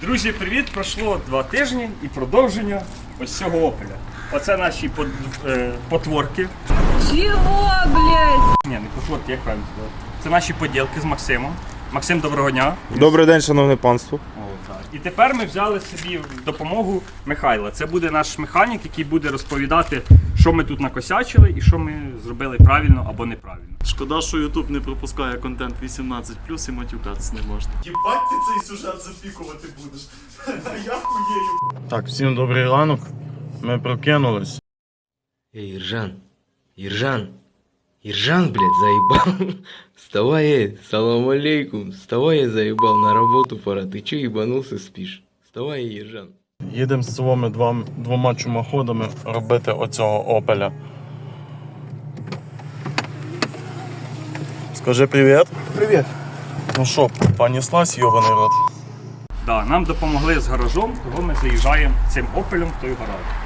Друзі, привіт! Пройшло два тижні і продовження ось цього опеля. Оце наші под, е, потворки. Чого, блядь? Ні, не потворки, як правильно сказати. Це наші поділки з Максимом. Максим, доброго дня. Добрий день, шановне панство. О. І тепер ми взяли собі в допомогу Михайла. Це буде наш механік, який буде розповідати, що ми тут накосячили і що ми зробили правильно або неправильно. Шкода, що Ютуб не пропускає контент 18 і матюкатися не можна. Єбать ти цей сюжет запікувати будеш. Я хуєю. Так, всім добрий ранок. Ми прокинулись. Эй, Иржан, Иржан, Иржан, блядь, заебал. Вставай, эй, салам алейкум. Вставай, я заебал, на работу пора. Ты че ебанулся, спишь? Вставай, Иржан. Їдемо з своїми два, двома чумоходами робити оцього опеля. Скажи привіт. Привіт. Ну що, понеслась, йобаний рот. Да, нам допомогли з гаражом, того ми заїжджаємо цим опелем в той гараж.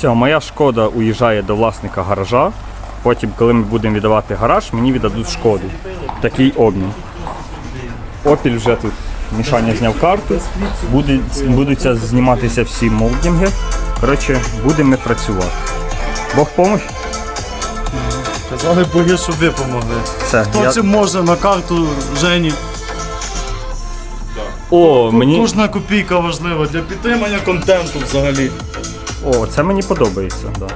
Все, моя шкода уїжджає до власника гаража. Потім, коли ми будемо віддавати гараж, мені віддадуть шкоду. Такий обмін. Опіль вже тут Мішаня зняв карту. Будуть, будуть зніматися всі молдинги. Коротше, будемо працювати. Бог помощь. Казали боги, щоб ви помогли. Все. Хто я- цим може на карту Жені? О, мені... Кожна копійка важлива для підтримання контенту взагалі. О, це мені подобається, да.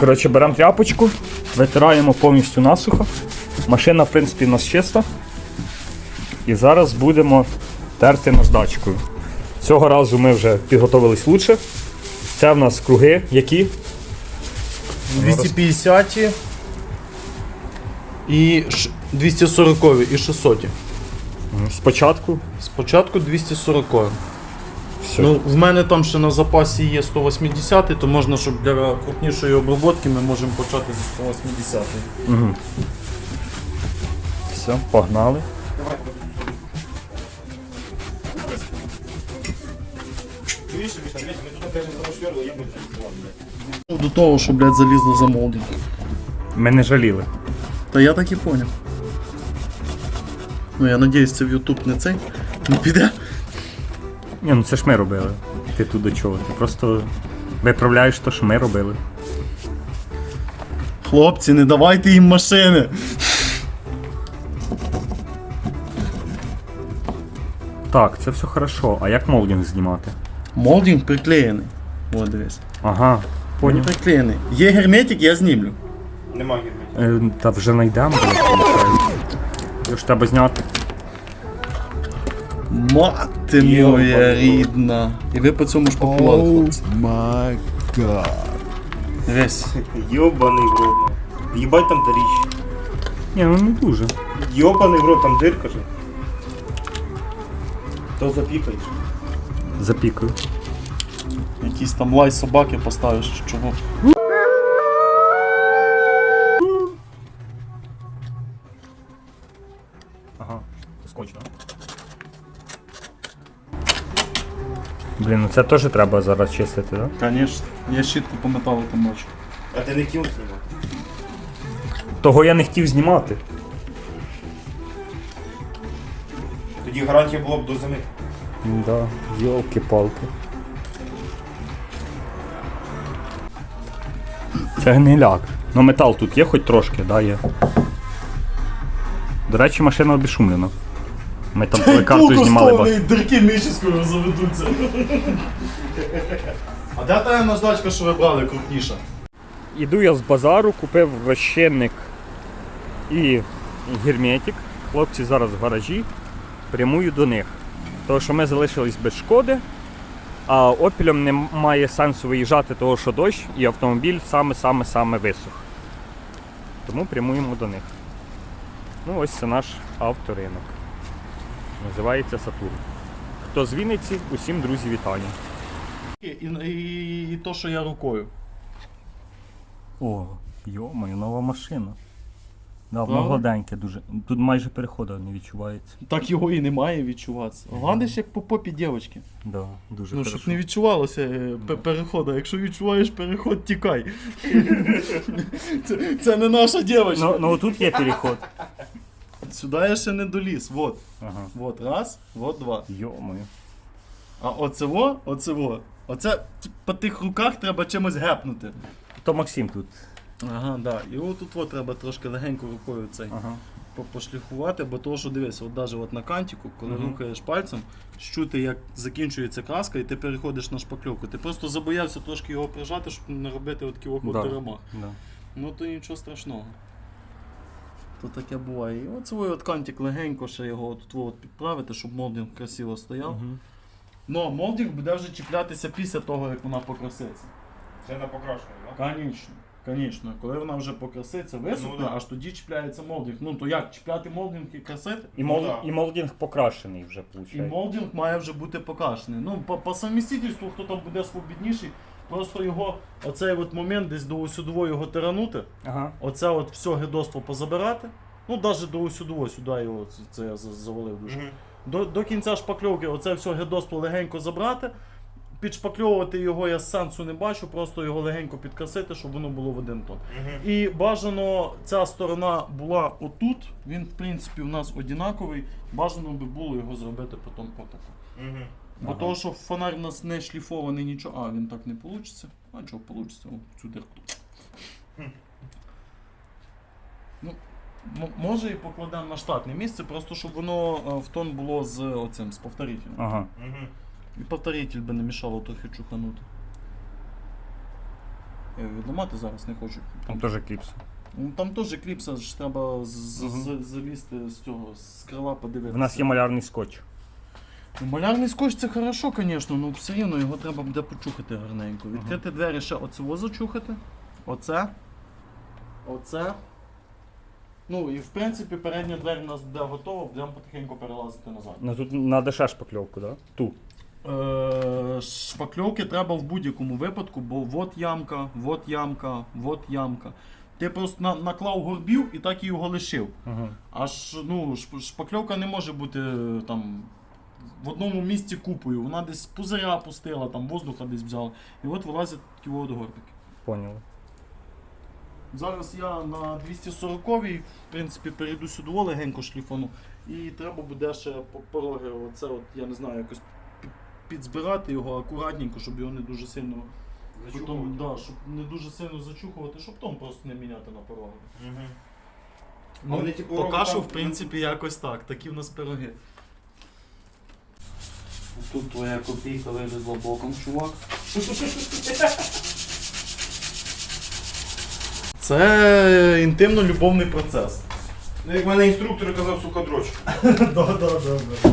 Коротше, беремо тряпочку, витираємо повністю насухо. Машина, в принципі, у нас чиста. І зараз будемо терти наждачкою. Цього разу ми вже підготовились лучше. Це в нас круги, які 250 і ш- 240 і 600. спочатку. Спочатку 240. Все. Ну, в мене там ще на запасі є 180, то можна, щоб для крупнішої обробки ми можемо почати зі 180. Все, погнали. До того, що, блядь, залізло за молдинг. Ми не жаліли. Та я так і поняв. Ну я надіюсь, це в YouTube не цей. Не піде. Ні, ну це ж ми робили. Ти тут до чого? Ти просто виправляєш те, що ми робили. Хлопці, не давайте їм машини. Так, це все хорошо. А як молдинг знімати? Молдинг приклеєний. О, дивись. Ага, Він поняв. приклеєний. Є герметик, я знімлю. Нема Е, Та вже знайдемо, блядь, Його ж треба зняти. Мати моя рідна. І ви по цьому ж популярні, хлопці. май гад. Дивись. Йобаний в рот. Їбать там доріч. Ні, ну не дуже. Йобаний в рот, там дирка же. То запікаєш. Запікаю. Якийсь там лай собаки поставиш, чи чого. Блін, ну це теж треба зараз чистити, так? Да? Звісно. Я щітку по металу там бачу. А ти не кіл знімав? Того я не хотів знімати. Тоді гарантія була б до зими. Да, йолки-палки. Це гниляк. Ну метал тут є хоч трошки, да, є. До речі, машина обішумлена. Ми там коли карту знімали бачили. дирки місяцькою заведуться. А де та наждачка, що ви брали крупніша? Іду я з базару, купив розчинник і герметик. Хлопці зараз в гаражі. Прямую до них. Тому що ми залишились без шкоди, а опілем немає сенсу виїжджати, того що дощ і автомобіль саме-саме-саме висох. Тому прямуємо до них. Ну, ось це наш авторинок. Називається Сатурн. Хто з Вінниці, усім друзі вітання. І, і, і то, що я рукою. О, йомаю, нова машина. Да, Правда? гладеньке дуже. Тут майже переходу не відчувається. Так його і не має відчуватися. Гладиш як по попі дівчинки. Да, дуже Ну, хорошо. щоб не відчувалося е, пе- переходу. Якщо відчуваєш переход, тікай. це, це не наша дівчинка. Ну, ну тут є переход. Сюди я ще не доліз. Вот. Ага. Вот раз, вот два. Йомаю. А оцево, оцево. Оце по тих руках треба чимось гепнути. То Максим тут. Ага, да. І отут от треба трошки легенько рукою цей Ага. по- пошліфувати, бо того, що дивись, от навіть от на кантику, коли Мгм. рухаєш пальцем, щути, як закінчується краска, і ти переходиш на шпакльовку. Ти просто забоявся трошки його прижати, щоб не робити от такий Да. от. Да. Ну то нічого страшного. То таке буває. І от свій от кантик легенько ще його от, от підправити, щоб молдинг красиво стояв. Мгм. Ну, молдинг буде вже чіплятися після того, як вона покраситься. Це на покрашення, так? Конечно. Конечно, коли вона вже покраситься, висохне, Ну, да. аж тоді чіпляється молдинг. Ну то як, чіпляти молдинг і красити? І, мол... Ну, да. і молдинг покрашений вже, І виходить. молдинг має вже бути покашений. Ну, по, по совмістительству, хто там буде свобідніший, просто його, оцей от момент десь до усюдової його тиранути, Ага. оце от все гидоство позабирати. Ну, навіть до усюдової, сюди його це, це я за- завалив дуже. Мгм. До, до кінця шпакльовки оце все гидоство легенько забрати. Підшпакльовувати його я сенсу не бачу, просто його легенько підкрасити, щоб воно було в один тон. Мгм. І бажано ця сторона була отут. Він, в принципі, у нас однаковий. Бажано би було його зробити потім отако. Мгм. Бо Ага. того, що фонарь у нас не шліфований нічого. А, він так не вийде. А чого вийде? О, цю дирку. Ну, м- може і покладемо на штатне місце, просто щоб воно е, в тон було з оцим, з повторителем. Ага. І повторитель би не мішало трохи чуханути. Я його відламати зараз не хочу. Там теж кліпс. Ну, Там теж кліпса ж треба з- з- з- залізти з цього, з крила подивитися. У нас є малярний скотч. Ну, Малярний скотч це хорошо, звісно, але все рівно його треба буде почухати гарненько. Відкрити двері ще оцього зачухати. Оце. Оце. Ну і в принципі передня двері у нас буде готова, будемо потихеньку перелазити назад. Ну тут треба ще шпакльовку, да? Ту. Е, шпакльовки треба в будь-якому випадку, бо от ямка, от ямка, от ямка. Ти просто на- наклав горбів і так і його лишив. Ага. Аж ну, шпакльовка не може бути е, там в одному місці купою. Вона десь пузиря пустила, там воздуха десь взяла. І от вилазять такі от горбики. Поняли. Зараз я на 240-й, в принципі, перейду сюди легенько шліфану. І треба буде ще по пороги, оце от, я не знаю, якось пі- підзбирати його акуратненько, щоб його не дуже сильно. Потім, да, щоб не дуже сильно зачухувати, щоб том просто не міняти на пороги. Ну, вони, типу, поки що, там- в принципі, якось так. Такі в нас пироги. Тут твоя копійка вилізла боком, чувак. Це інтимно-любовний процес. Ну, як мене інструктор казав, сука, дрочка.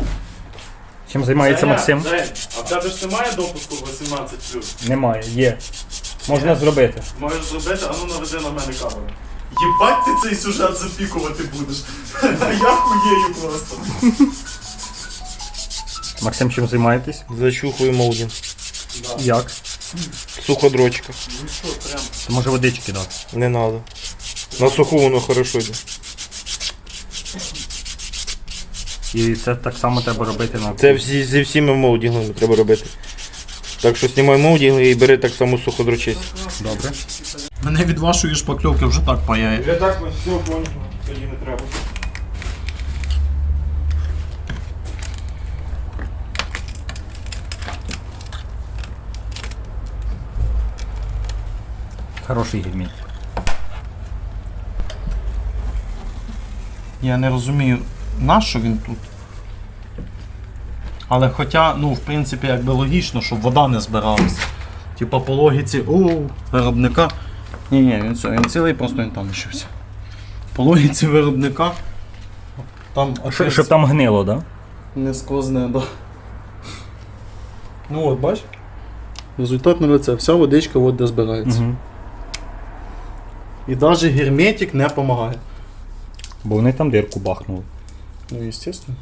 Чим займається Максим? Жень, а в тебе ж немає допуску 18+. Немає, є. Можна зробити. Можеш зробити, а ну наведи на мене камеру. Єбать ти цей сюжет запікувати будеш. Я хуєю просто. Максим, чим займаєтесь? Зачухую молдинг. Як? Суходрочка. Ну прям. То може водички дати. Не надо. На суху воно хорошо йде. І це так само треба робити на Це всі, зі всіма молдингами треба робити. Так що знімай молдинг і бери так само суходрочись. Добре. Мене від вашої шпакльовки вже так паяє. Вже так все понял, тоді не треба. Хороший гельмінь. Я не розумію, на що він тут. Але хоча, ну, в принципі, якби логічно, щоб вода не збиралася. Типа по логіці у виробника. Ні, ні, він він цілий, просто він там лишився. По логіці виробника. Там Щоб, щоб там гнило, да? не сквозне, да. Ну от, бач. Результат на лице. Вся водичка от де збирається. Угу. І навіть герметик не допомагає. Бо вони там дирку бахнули. Ну, естественно.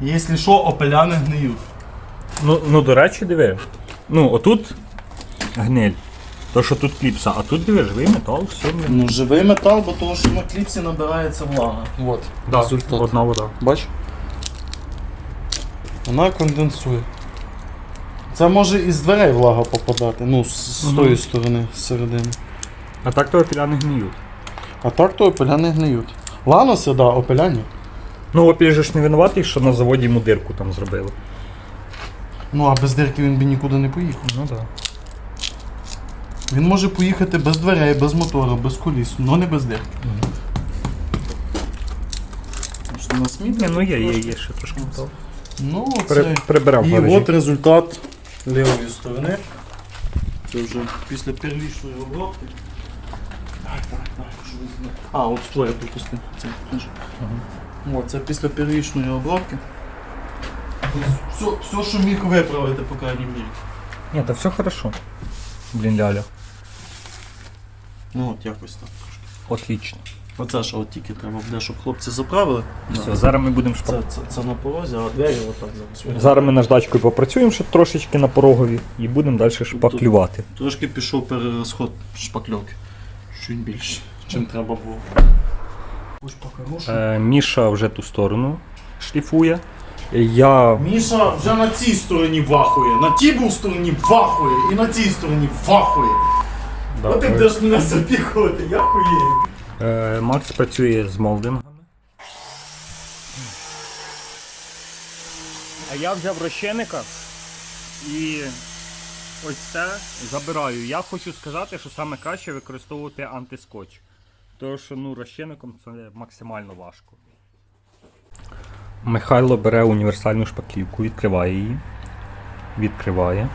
Якщо що, опеляни гниють. Ну, ну до речі, диви. Ну, отут гниль. То, що тут кліпса, а тут диви, живий метал, все. Ну, живий метал, бо того, що на кліпсі набирається влага. Вот. Да, результат. одна вода. Бач? Вона конденсує. Це може із дверей влага попадати, ну, з, з тої сторони, з середини. А так то опіляни гниють. А так то опеляни гниють. Ланоси, да, опеляні. Ну, опіль же ж не винуватий, що на заводі йому дирку там зробили. Ну, а без дирки він би нікуди не поїхав. Ну так. Да. Він може поїхати без дверей, без мотора, без коліс, але не без дирки. Що на сміт? Ні, ну є, є, є ще трошки металу. Ну, При, прибирав І от результат лівої сторони. Це вже після первічної обробки. Так, так, так, що ви знаєте. А, от стой, я пропустив. Це теж. От, це після первічної обробки. Все, все, що міг виправити, по крайній мірі. Ні, та все хорошо. Блін, ляля. Ну от якось так. Отлично. Оце ж от тільки треба буде, щоб хлопці заправили. Все, зараз ми будемо шпак. Це, це, це на порозі, а двері отак зараз. Зараз ми наждачкою попрацюємо ще трошечки на порогові і будемо далі шпаклювати. Трошки пішов перерозход шпакльовки. Чуть більше, чим треба було. Е, Міша вже ту сторону шліфує. Я. Міша вже на цій стороні вахує, на тій був стороні вахує і на цій стороні вахує. Да, От ти е, будеш мене запікувати, я хуєю. е, Макс працює з молдингами. А я взяв розчинника і ось це забираю. Я хочу сказати, що саме краще використовувати антискотч. Тому що ну, розчинником це максимально важко. Михайло бере універсальну шпаклівку, відкриває її. Відкриває.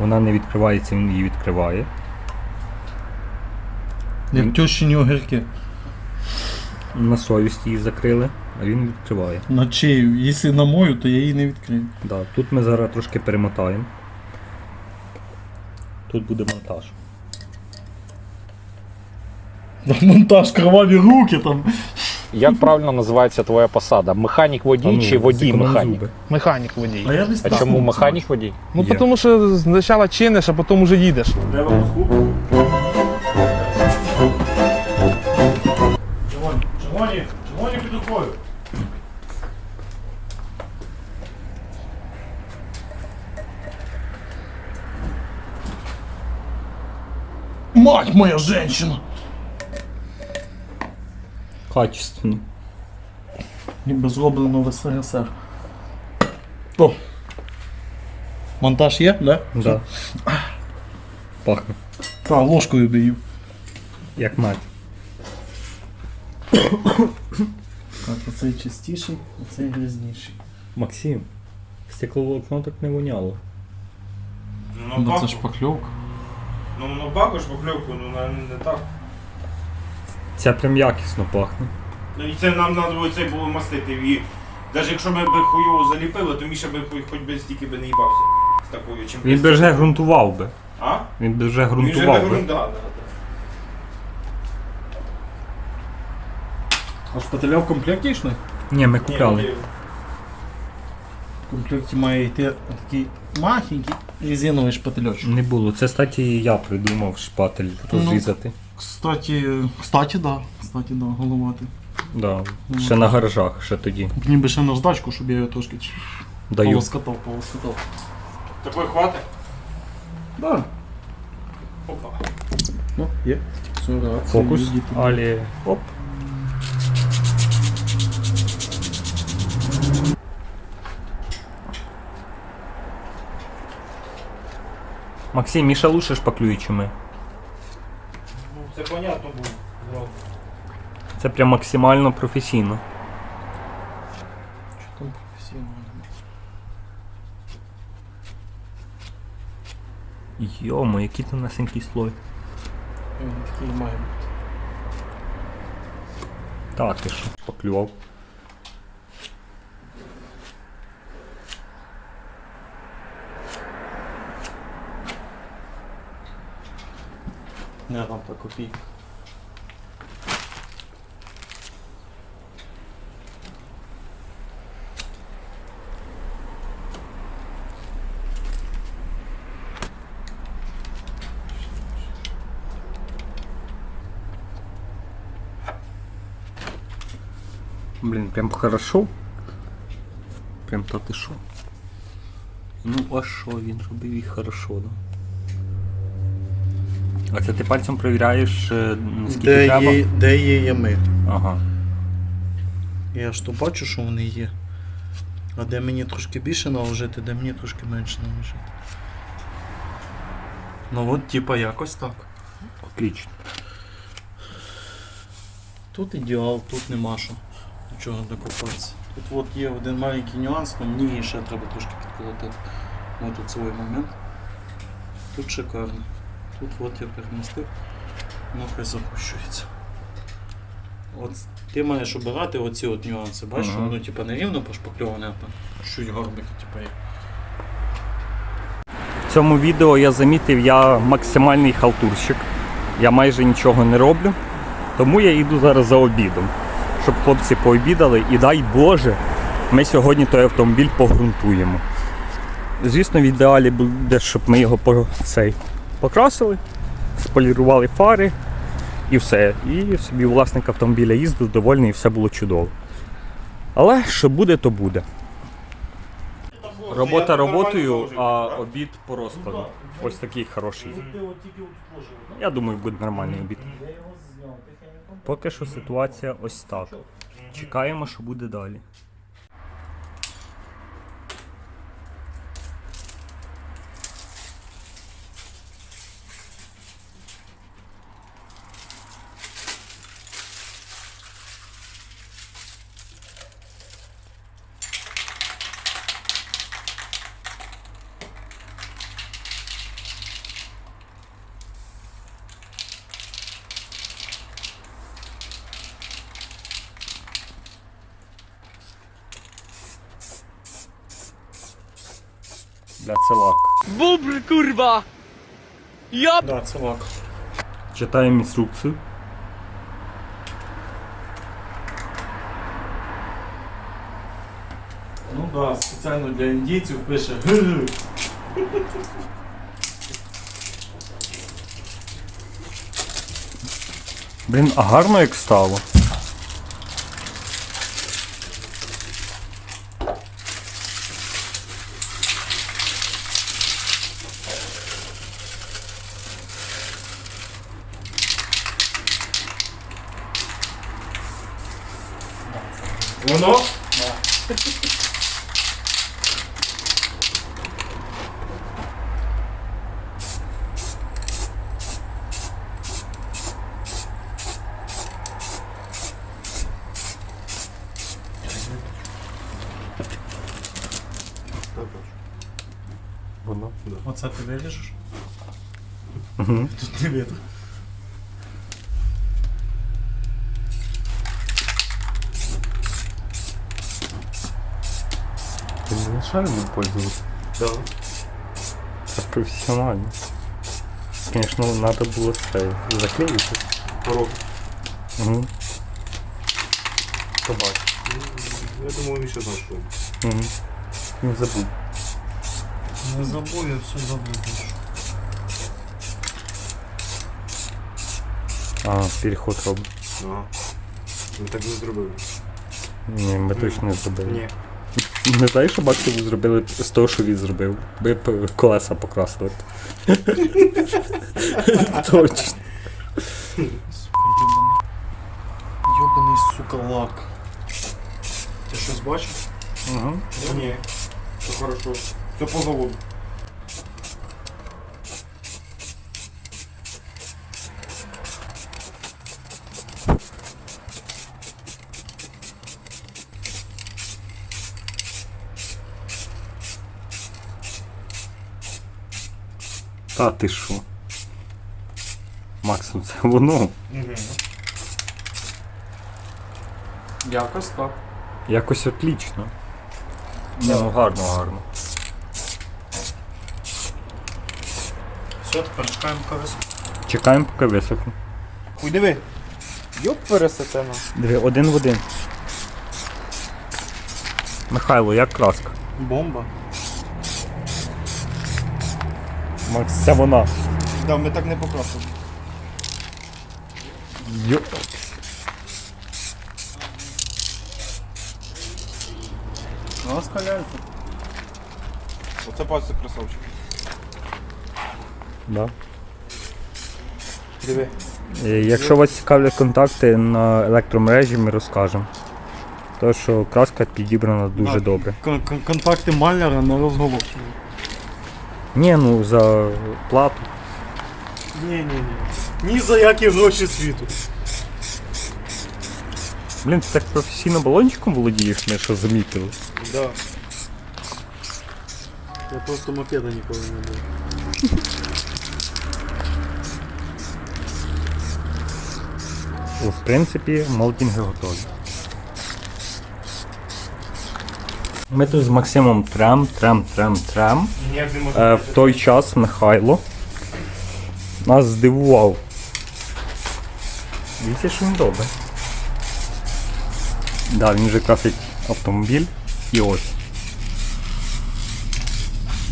Вона не відкривається, він її відкриває. Як тещині огірки. На совість її закрили, а він відкриває. На чию? Якщо на мою, то я її не відкрию. Да, тут ми зараз трошки перемотаємо. Тут буде монтаж. Монтаж кроваві руки там. Як правильно називається твоя посада? Механік водій ну, чи водій механік? Механік водій. А я десь А так чому механік водій? Ну Є. тому що спочатку чиниш, а потім уже їдеш. Червоні, червоні, червоні під рукою. Мать моя женщина! Качественно. Ніби зроблено в СРСР. О! Монтаж є, да? Да. Пахне. Та, ложкою бію. Як мать. Так, оцей чистіший, оцей грязніший. Максим, стекловолокно так не воняло. Ну, на Ну це ж покльовка. Ну, на баку ж покльовку, ну, на- не, не так. Це прям якісно пахне. Ну, і це нам треба було це було мастити. І навіть якщо ми б хуйово заліпили, то Міша би хоч, хоч би стільки би не їбався з такою. Чим Він би вже ґрунтував би. А? Він би вже Він ґрунтував би. да, да. А шпателя в комплекті йшли? Ні, ми купляли. ні. В комплекті має йти такий махенький резиновий шпательочок. Не було. Це, кстати, я придумав шпатель розрізати. Кстати, кстати, да. Кстати, да, головати. Да. Ще на гаражах, ще тоді. Ніби ще наждачку, щоб я його трошки Даю. полоскатав, полоскатав. Такої хватить? Да. Опа. Ну, є. Все. Фокус. діти. Алі. Оп. Максим, Міша лучше шпаклює, чи ми. Ну, це понятно було. зразу. Це прям максимально професійно. Що там професійно? Йомо, який там насенький слой. Він такий має бути. Так, ти що, шпаклював. Не, там по копійка. Блін, прям хорошо. Прям та ти шо. Ну, а що він робив і хорошо, да? А це ти пальцем перевіряєш, е, наскільки Де треба? є, де є ями. Ага. Я ж то бачу, що вони є. А де мені трошки більше наложити, де мені трошки менше наложити. Ну от, типа, якось так. Отлично. Тут ідеал, тут нема що. Нічого докопатися. Тут от є один маленький нюанс, але мені ще треба трошки підколотити. От от свій момент. Тут шикарно. Тут от я перемістив. Ну хай запущується. От ти маєш обирати оці от нюанси. Бачиш, Ага. що воно типа не рівно пошпакльоване, а там чуть горбики, типа є. В цьому відео я замітив, я максимальний халтурщик. Я майже нічого не роблю. Тому я йду зараз за обідом. Щоб хлопці пообідали і дай Боже, ми сьогодні той автомобіль погрунтуємо. Звісно, в ідеалі буде, щоб ми його по, цей, покрасили, сполірували фари і все. І собі власник автомобіля їздив довольний і все було чудово. Але що буде, то буде. Робота роботою, а обід по розкладу. Ось такий хороший. Я думаю, буде нормальний обід. Поки що ситуація ось так. Чекаємо, що буде далі. Для це лак. Да, це лак. Читаємо інструкцію. Ну да, спеціально для індійців пише «Г». Блін, а гарно як стало. Воно? Воно. Оце ти виріжеш? Угу. Тут не видно. Ти не шаром пользуватися? Да. Це професіонально. Звісно, треба було це заклеїти. Порог. Угу. Собак. Я думаю, він ще знайшов. Угу. Не забудь. Не забув, я все забуду. А, переход робить. Ага. Він так не зробив. Ні, ми точно не зробили. Ні. Не знаєш, що Максиму зробили з того, що він зробив. Ми б колеса покрасили. Точно. Йобаний, сука, лак. Ти щось бачиш? Угу. Ні. Все хорошо. Все по заводу. Та ти що? Макс, ну це воно. Якось так. Якось отлично. Ну гарно, гарно. Все, тепер чекаємо колесо. Чекаємо, поки висохне. Хуй диви. Йоп пересетена. Диви, один в один. Михайло, як краска? Бомба. Макс, це вона. Да, ми так не покрасили. Йо. Краска лялька. Оце пальці красавчик. Да. Диви. Е, Якщо вас цікавлять контакти на електромережі, ми розкажемо. То, що краска підібрана дуже добре. Кон- кон- Контакти маляра не розголошую. Ні, ну за плату. Ні, ні, ні. Ні за які гроші світу. Блін, ти так професійно балончиком володієш, ми що замітили. Да. Я просто мопеда ніколи не був. Ну, В принципі, молдінги готові. Ми тут з Максимом трем, трем, трем, трем. Е, в той час Михайло нас здивував. Дивіться, що він добре. Да, він вже красить автомобіль і ось.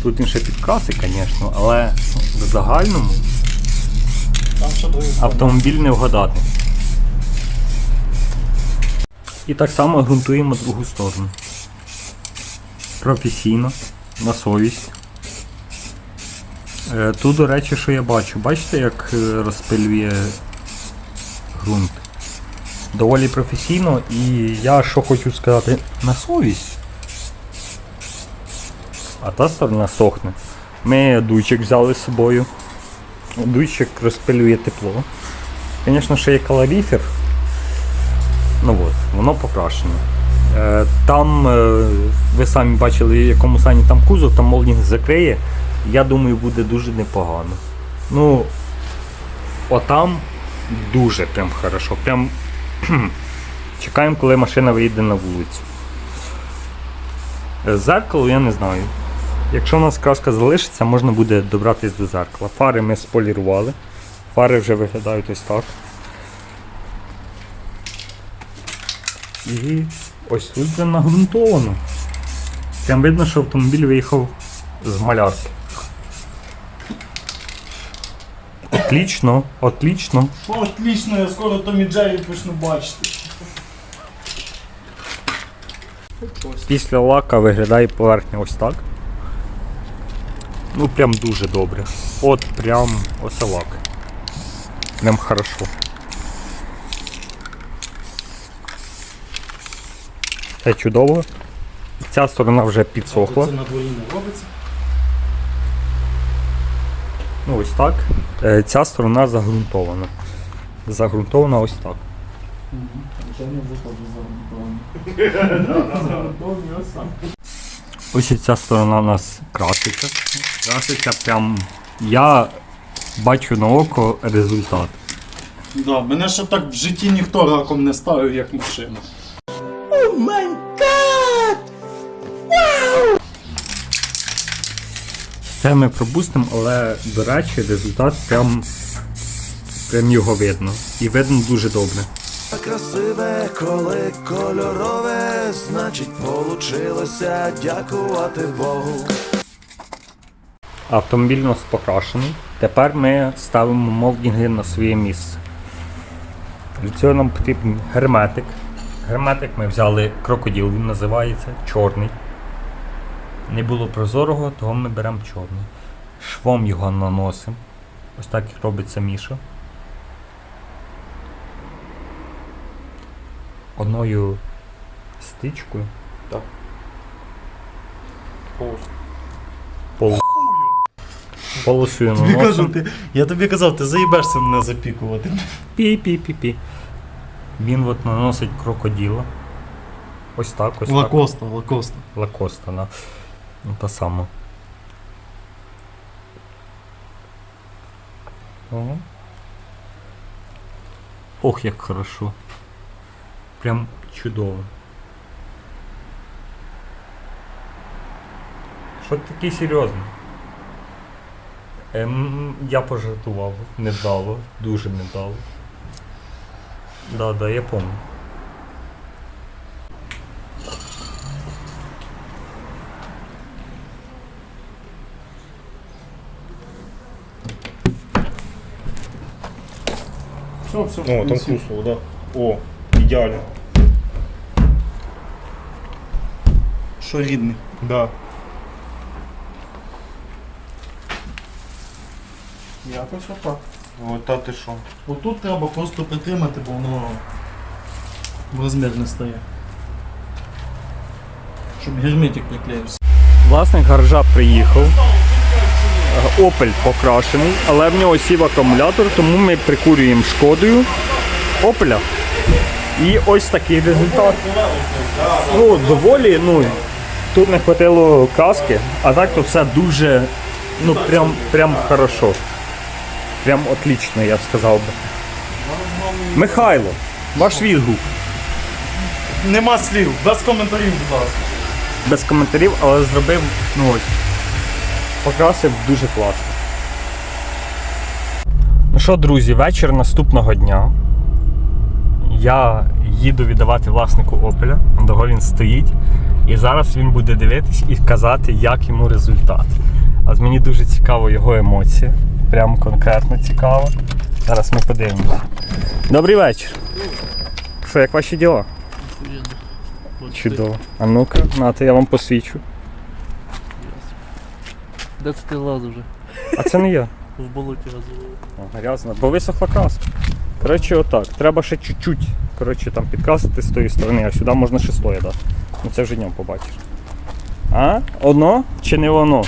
Тут він ще підкрасить, звісно, але в загальному автомобіль не вгадати. І так само ґрунтуємо другу сторону. Професійно, на совість. Е, Тут, до речі, що я бачу, бачите, як е, розпилює ґрунт? Доволі професійно і я що хочу сказати, на совість. А та сторона сохне. Ми дуйчик взяли з собою. Дуйчик розпилює тепло. Звісно, ще є калоріфер. Ну от, воно покрашене. Там е, ви самі бачили, в якому стані там кузов, там молдінг закриє. Я думаю, буде дуже непогано. Ну, отам дуже прям хорошо. Прям чекаємо, коли машина вийде на вулицю. Е, Зеркало я не знаю. Якщо у нас краска залишиться, можна буде добратися до зеркала. Фари ми сполірували. Фари вже виглядають ось так. І ось тут вже нагрунтовано. Прям видно, що автомобіль виїхав з малярки. Отлично, отлично. Що отлично, я скоро Томі Джері почну бачити. Після лака виглядає поверхня ось так. Ну прям дуже добре. От прям ось лак. Прям хорошо. Це чудово. Ця сторона вже підсохла. Це на дворі не робиться. Ну ось так. Е, Ця сторона загрунтована. Загрунтована ось так. Ось ця сторона у нас краситься. Краситься прям. Я бачу на око результат. Да, мене ще так в житті ніхто раком не ставив, як машина. Це ми пропустимо, але, до речі, результат прям, прям його видно. І видно дуже добре. Красиве, коли кольорове, значить получилося дякувати Богу. Автомобіль у нас покрашений. Тепер ми ставимо молдінги на своє місце. Для цього нам потрібен герметик. Герметик ми взяли крокодил, він називається чорний. Не було прозорого, того ми беремо чорний. Швом його наносимо. Ось так робиться Міша. Одною стичкою. Так. Повз. Пол... Полосою наносимо. я тобі казав, ти заїбешся мене запікувати. Пі-пі-пі-пі. Він от наносить крокодила. Ось так, ось так. Лакоста, лакоста. Лакоста, да. Ну, та сама. Ого. Ох, як хорошо. Прям чудово. Що ти такий серйозний? Ем, я пожартував. Невдало. Дуже невдало. Да, да, я помню. Все, все. О, там куснуло, да. О, ідеально. Що рідний? Да. Якось отак. От та ти що? Отут треба просто притримати, бо воно в розмір не стає. Щоб герметик приклеївся. Власник гаража приїхав. Е, Опель покрашений, але в нього сів акумулятор, тому ми прикурюємо шкодою Опеля. І ось такий результат. Ну, доволі, ну, тут не хватило краски, а так то все дуже, ну, прям, прям хорошо. Прям отлично, я б сказав би. Михайло, ваш відгук. Нема слів, без коментарів, будь ласка. без коментарів, але зробив, ну ось, покрасив дуже класно. Ну що, друзі, вечір наступного дня. Я їду віддавати власнику Опеля, дого він стоїть. І зараз він буде дивитись і казати, як йому результат. А мені дуже цікаво його емоції. Прям конкретно цікаво. Зараз ми подивимося. Добрий вечір. Що, як ваші діла? Чудово. А ну-ка, нате, я вам посвічу. Де це ти лазив вже? А це не я. В болоті разував. Грязно, бо висохла краска. Коротше, отак. Треба ще чуть-чуть коротше, там підкрасити з тої сторони, а сюди можна ще слоя дати. Ну це вже днем побачиш. А? Оно чи не воно?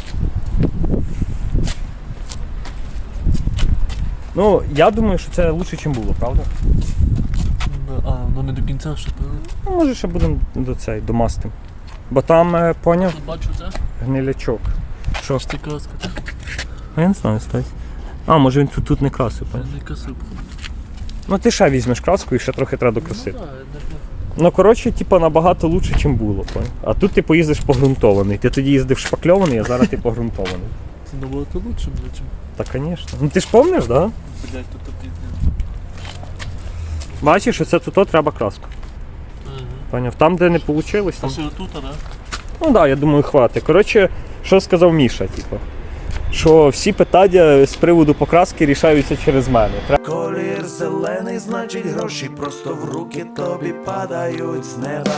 Ну, я думаю, що це краще, ніж було, правда? А, ну не до кінця ще пили. Ну, може ще будемо до цей, домастим. Бо там, е, поняв, Тут бачу це. гнилячок. Що? Ти краска. А я не знаю, стать. А, може він тут, тут не красив, поняв? не касив. Ну ти ще візьмеш краску і ще трохи треба докрасити. Ну, Ну, коротше, типа, набагато лучше, ніж було. поняв? А тут ти поїздиш погрунтований. Ти тоді їздив шпакльований, а зараз ти погрунтований. Це набагато лучше, ніж. Та, звісно. Ну ти ж помниш, да? Блять, тут пізня. Бачиш, що це тут треба краску. Ага. Поняв? Там, де не вийшло, там. а, да? Ну так, да, я думаю, хватить. Коротше, що сказав Міша, типу. Що всі питання з приводу покраски рішаються через мене. Треба Колір зелений, значить гроші просто в руки тобі падають з неба.